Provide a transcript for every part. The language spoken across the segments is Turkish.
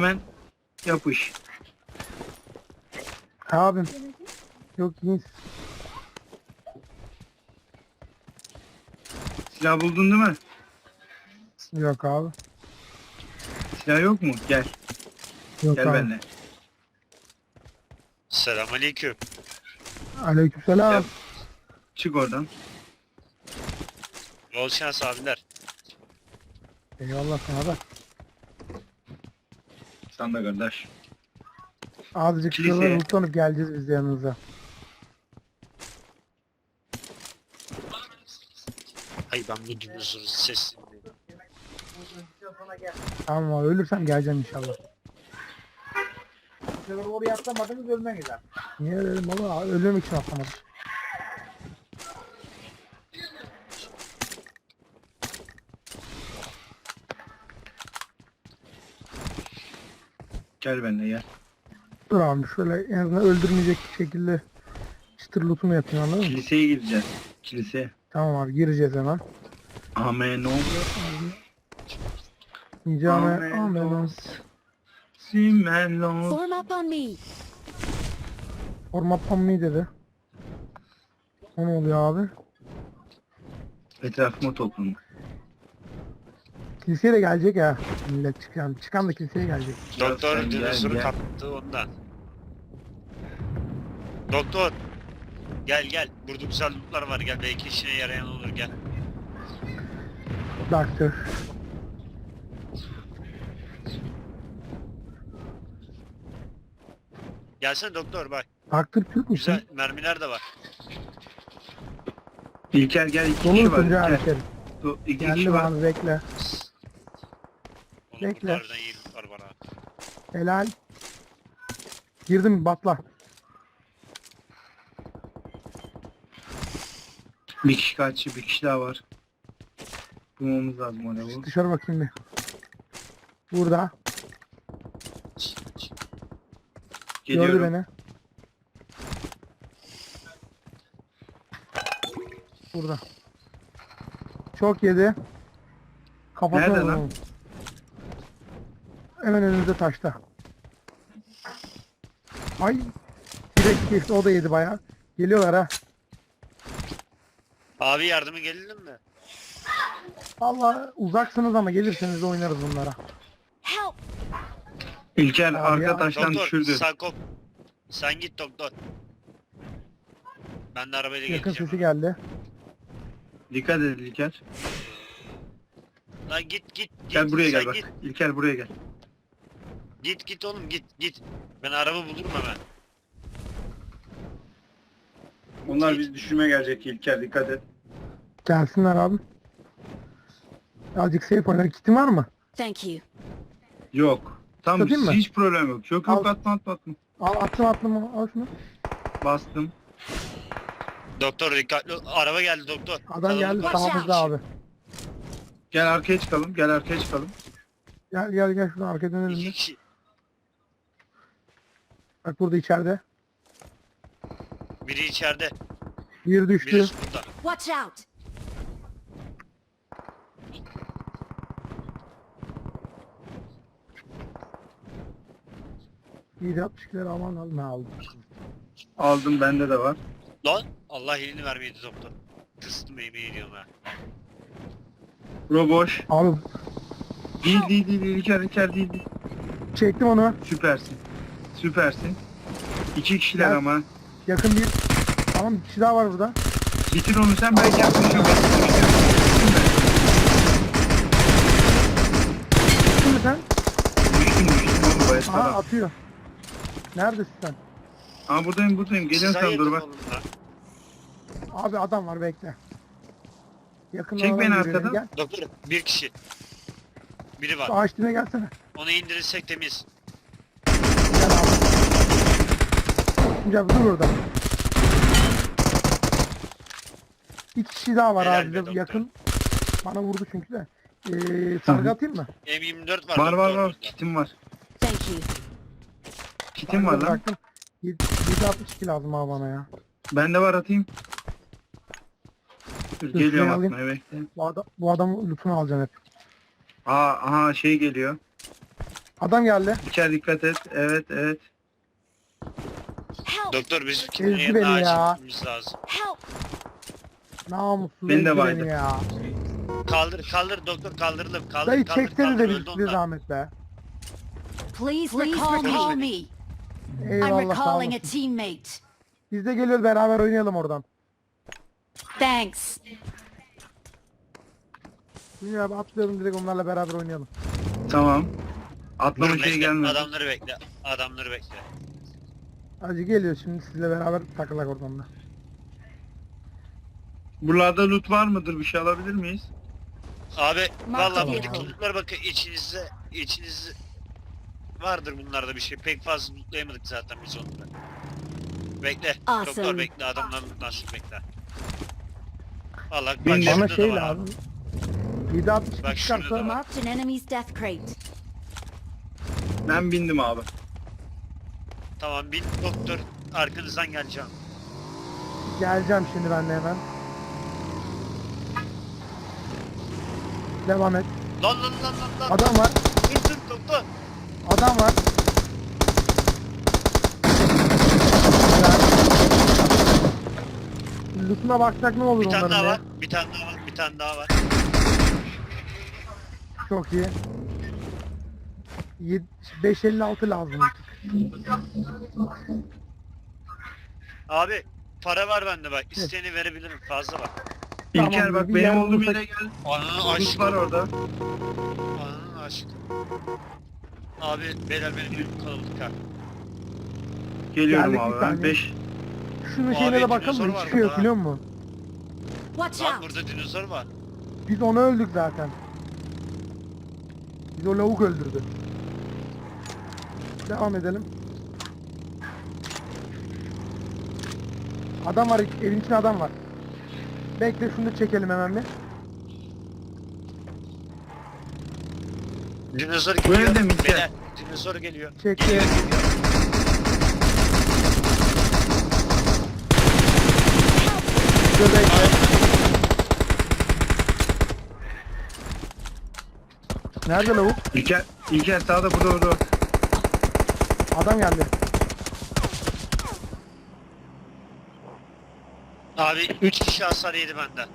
Hemen yapış. Abim. Yok iyiyiz. Silah buldun değil mi? Yok abi. Silah yok mu? Gel. Yok Gel abi. benimle. Selamünaleyküm. Aleykümselam. Gel. Çık oradan. Bol şans abiler. Eyvallah sana da. Sen de kardeş. Azıcık Kiliseye. şuraları unutlanıp geleceğiz biz de yanınıza. Ay ben bu dinozorun sesini. Tamam abi ölürsem geleceğim inşallah. Oraya atlamadınız ölüme gider. Niye ölelim baba? Ölüm için atlamadım. Gel benimle gel. Dur abi şöyle en azından öldürmeyecek şekilde çıtır lootumu yapayım anladın mı? Kiliseye gideceğiz. Kiliseye. Tamam abi gireceğiz hemen. Amen o. Cami amen. Simelos. Form up on me. Format pammi dedi. O ne oluyor abi? Etrafıma toplanın. Kiliseye de gelecek ya. Millet çıkan. Çıkan da kiliseye gelecek. Doktor gel. kaptı ondan. Doktor. Gel gel. Burada güzel lootlar var gel. Belki işine yarayan olur gel. Doctor. Gelsene doktor bak. Doctor Türk müsün? Güzel mermiler de var. İlker gel iki Dolu kişi var. Can İlker. İki kişi Geldi var. abi bekle. Oğlum Bekle. bunlardan iyi var. Helal. Girdim batla. Bir kişi kaçtı, bir kişi daha var. Bulmamız lazım oraya bu. Dışarı bakayım bir. Burada. Geliyorum. Gördü beni. Burada. Çok yedi. Kafasına Nerede vurdum lan? onu. Hemen önümüzde taşta. Ay. Direkt geçti o da yedi bayağı. Geliyorlar ha. Abi yardıma gelelim mi? Allah uzaksınız ama gelirseniz de oynarız bunlara. İlker Abi arka ya. taştan Doktor düşürdü. sen kop. Sen git doktor. Ben de arabayla Yakın geleceğim. sesi geldi. Dikkat et İlker. Lan git git git. Gel buraya sen gel bak. Git. İlker buraya gel. Git git oğlum git git. Ben araba bulurum hemen. Onlar bizi düşürmeye gelecek İlker dikkat et. Gelsinler abi. Azıcık safe oynar. Kitin var mı? Thank you. Yok. Tamam Satayım mı? hiç problem yok. Yok yok Al. atma atma atma. Al attım attım al şunu. Bastım. Doktor dikkatli ol. Araba geldi doktor. Adam geldi sağımızda abi. Gel arkaya çıkalım. Gel arkaya çıkalım. Gel gel gel şuradan arkaya dönelim İki de. kişi. Bak burada içeride. Biri içeride. Bir düştü. Birisi burada. Watch out! İyi de 62'leri aman al ne aldım. Aldım bende de var. Lan Allah elini vermeydi doktor. Kıstım yemin ediyorum ha. Bro boş. Abi Değil değil değil değil. İlker İlker değil değil. çektim onu. Süpersin. Süpersin. İki kişiler Gel. ama. Yakın bir. Tamam bir kişi daha var burada. Bitir onu sen ben yaklaşıyorum. Şimdi sen. Düştüm düştüm oğlum bayat Aha adam. atıyor. Neredesin sen? Aa buradayım buradayım. Geliyorum sen dur bak. Abi adam var bekle. Yakından Çek beni arkadan. Doktor bir kişi. Biri var. Şu ağaç dibine gelsene. Onu indirirsek temiz. Gel abi. Abi dur orada. İki kişi daha var Helal abi. be doktor. yakın. Bana vurdu çünkü de. Ee, sargı atayım mı? M24 var. Var var var. Kitim var. Thank you. Kitim var Sargı lan. bıraktım. 762 lazım abi bana ya. Bende var atayım. Dur Dur, geliyorum alayım. atmaya bekle. Bu, adam, bu adamın lootunu alacağım hep. Aa aha şey geliyor. Adam geldi. İlker dikkat et. Evet evet. Doktor biz Ezdi kimliğe beni acil ya. gitmemiz lazım. Help! Namussuz Beni de baydı. beni ya. Kaldır kaldır doktor kaldıralım. Kaldır Dayı kaldır çeksene kaldır de öldü bir, bir onlar. zahmet be. Please recall, recall me. I'm Eyvallah sağ recalling a olasın. teammate. Biz de geliyoruz beraber oynayalım oradan. Thanks. Dünya abi atlayalım direkt onlarla beraber oynayalım. Tamam. Dur Atlama şey bekle. gelmedi. Adamları bekle. Adamları bekle. Hacı geliyor şimdi sizle beraber takılak oradan da. Buralarda loot var mıdır? Bir şey alabilir miyiz? Abi vallahi vehicle. buradaki lootlara bakın içinizde içinizde vardır bunlarda bir şey. Pek fazla lootlayamadık zaten biz onları. Bekle. Awesome. Doktor bekle adamların nasıl bekle. Valla bak Bin- şurada Bana da şey var lazım. abi. 762 Bak şurada çıkarsa da var. Marked an enemy's death crate. Ben bindim abi. Tamam bin doktor arkanızdan geleceğim. geleceğim şimdi ben de hemen. Devam et. Lan lan lan lan lan. Adam var. Dur dur doktor. Adam var. Lootuna baksak ne olur Bir tane onların daha ya? var. Bir tane daha var. Bir tane daha var. Çok iyi. Yed- 556 lazım. Abi para var bende bak. İsteyeni verebilirim fazla var. Tamam, İlker bak bir benim yer olduğum bulursak- yere gel. Ananı Loot aşkı. var orada. Ananı aşkı. Abi beyler benim bir kalabalık ha. Geliyorum Geldik bir abi ben. saniye. 5 Şunun Abi, şeyine de bakalım dinozor mı? var Hiçbir şey burada. biliyor musun? Watch Lan out! burada dinozor var. Biz onu öldük zaten. Biz o lavuk öldürdü. Devam edelim. Adam var, evin içinde adam var. Bekle şunu da çekelim hemen bir. Dinozor geliyor. evde mi? Beyler dinozor geliyor. Çekti. Bekle. Nerede lavuk? İlker, İlker sağda burada burada. Adam geldi. Abi 3 kişi hasar yedi benden.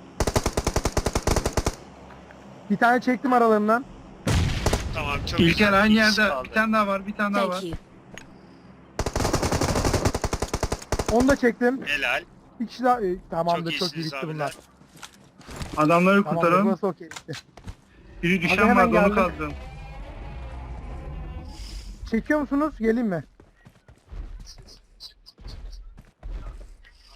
Bir tane çektim aralarından. Tamam çok İlker güzel. aynı yerde. kaldı. Bir tane daha var. Bir tane daha var. Thank you. Onu da çektim. Helal. Bir kişi daha. e, tamamdır Çok çok, iyi iyisiniz bitti abiler. bunlar. Adamları Tamamdır kurtarın. burası okey. Biri Abi düşen hemen vardı onu geldim. kaldırın. Çekiyor musunuz? Geleyim mi?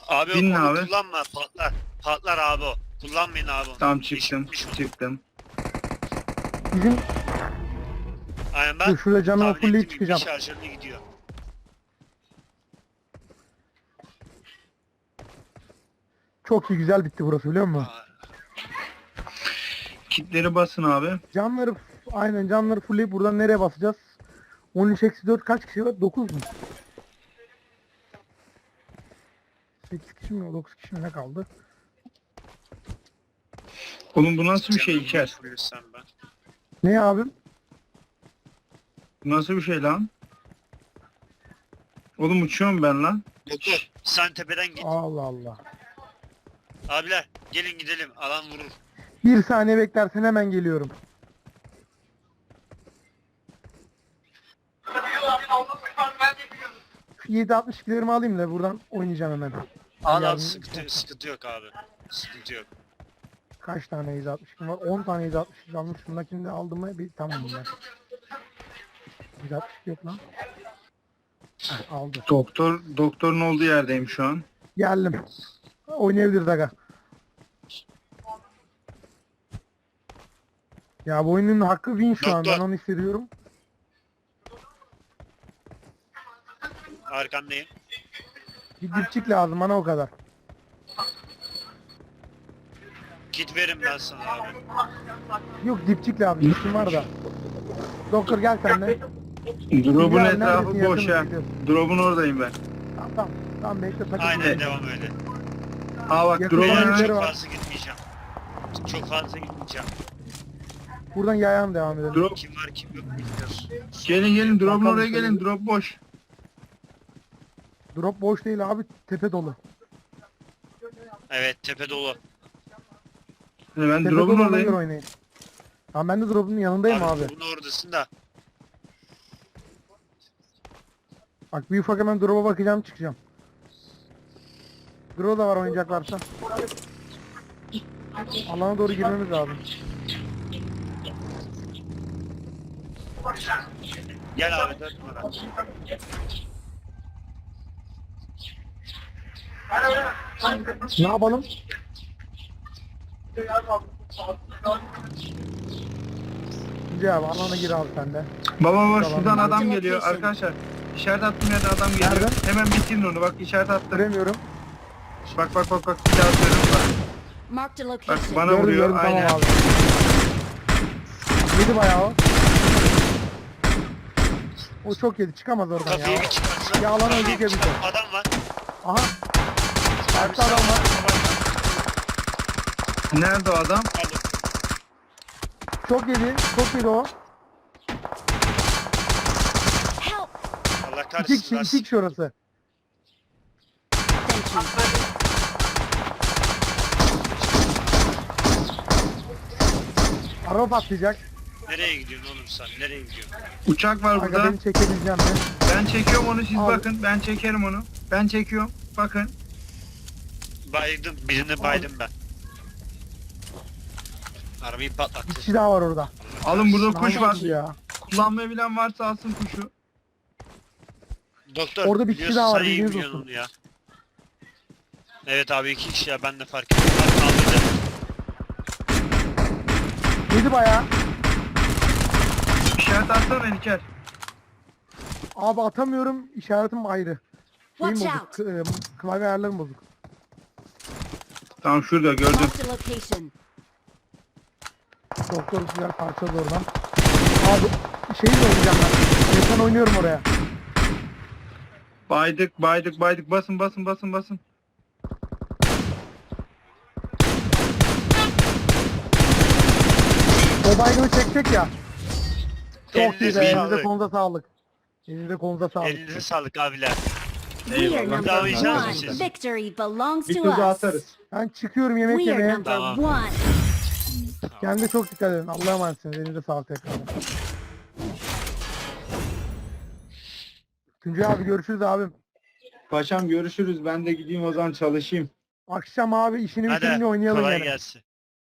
Abi Binin onu abi. kullanma patlar. Patlar abi o. Kullanmayın abi onu. Tamam çıktım. bitmiş o. Çıktım. Bizim Aynen ben Dur şurada canımı tahmin fullleyip ettiğim gibi çıkacağım. bir şarjörle gidiyor. çok iyi güzel bitti burası biliyor musun? Kitleri basın abi. Canları aynen canları fullleyip buradan nereye basacağız? 13 eksi 4 kaç kişi var? 9 mu? 8 kişi mi? 9 kişi mi ne kaldı? Oğlum bu nasıl bir şey İlker? Ne abim? Bu nasıl bir şey lan? Oğlum uçuyorum ben lan. Doktor sen tepeden git. Allah Allah. Abiler gelin gidelim alan vurur. Bir saniye beklersen hemen geliyorum. 7.62'lerimi alayım da buradan oynayacağım hemen. Al al Yardım- sıkıntı, sıkıntı yok abi. Sıkıntı yok. Kaç tane 7.62 var? 10 tane 7.62 almış. Şundakini de aldım mı? Bir tamam bunlar. 7.62 yok lan. Aldı. Doktor doktorun olduğu yerdeyim şu an. Geldim. Oynayabiliriz aga. Ya bu oyunun hakkı win şu an. Ben Doktor. onu hissediyorum. Arkandayım. Bir dipçik lazım bana o kadar. Kit verin ben sana abi. Yok dipçik lazım. Dipçim var da. Doktor gel sen de. Drop'un etrafı neredesin? boş ya. Yakın gidiyorsun. Drop'un oradayım ben. Tamam tamam. Tamam bekle takıl. Aynen devam öyle. Aa bak Yakın drop'un birileri çok var. fazla gitmeyeceğim. Çok fazla gitmeyeceğim. Buradan yayan devam edelim. Drop. Kim var kim yok bilmiyoruz. Gelin gelin drop'un oraya gelin. Drop boş. Drop boş değil abi. Tepe dolu. Evet tepe dolu. Yani ben Tepe drop'un dolu ona göre oradayım. oynayın. Tamam ben de drop'un yanındayım abi. Abi bunun oradasın da. Bak bir ufak hemen drop'a bakacağım çıkacağım. Drop da var oynayacaklarsa. Alana doğru girmemiz lazım. Gel abi dört numara. Ne yapalım? Gel abi alana gir abi sen de. Baba baba Tamam. şuradan adam geliyor location. arkadaşlar. İşaret attığım yerde adam geliyor. Nerede? Hemen bitirin onu bak işaret attım. Göremiyorum. Bak bak bak bak bir daha atıyorum. Bak, Marked a bak location. bana Gördüm vuruyor gördüm aynen. tamam abi. Yedi bayağı o. O çok yedi çıkamaz oradan ya. bir çıkarsa. Ya bir de. çıkar- Adam var. Aha. Karşıda adam var. Nerede o adam? Çok yedi. Çok yedi o. Allah İki kahretsin. kişi, iki kişi orası. Araba patlayacak. Nereye gidiyorsun oğlum sen? Nereye gidiyorsun? Uçak var Aga burada. beni çekebileceğim mi? Ben çekiyorum onu siz Abi. bakın. Ben çekerim onu. Ben çekiyorum. Bakın. Baydım. Birini baydım ben. Arabayı Bir patlattı. kişi daha var orada. Alın burada kuş var. Ya. Kullanmayı bilen varsa alsın kuşu. Doktor Orada bir kişi biliyorsun daha var, sen iyi bilginiz biliyorsun olsun. onu ya. Evet abi iki kişi ya ben de fark ettim. Bak kaldırdı. Yedi bayağı. İşaret atsana İlker. Abi atamıyorum. İşaretim ayrı. Şeyim Watch bozuk. out. k- e, Klavye ayarlarım bozuk. Tamam şurada gördüm. Marked a location. Doktor güzel parçaladı oradan. Abi şeyi de oynayacağım ben. Geçen oynuyorum oraya. Baydık baydık baydık. Basın basın basın basın. O baygını çekecek ya. Çok Elinize iyi be. Elinize sağlık. kolunuza sağlık. Elinize kolunuza sağlık. Elinize sağlık abiler. We are Eyvallah. number Dağılacağız one. siz. Victory belongs Bir to tur daha us. atarız. Ben çıkıyorum yemek We are yemeye. number Tamam. one. Kendinize çok dikkat edin. Allah'a emanetsiniz. Elinize sağlık tekrar. Tuncay abi görüşürüz abim. Paşam görüşürüz. Ben de gideyim o zaman çalışayım. Akşam abi işini bitirince Hadi oynayalım kolay gelsin.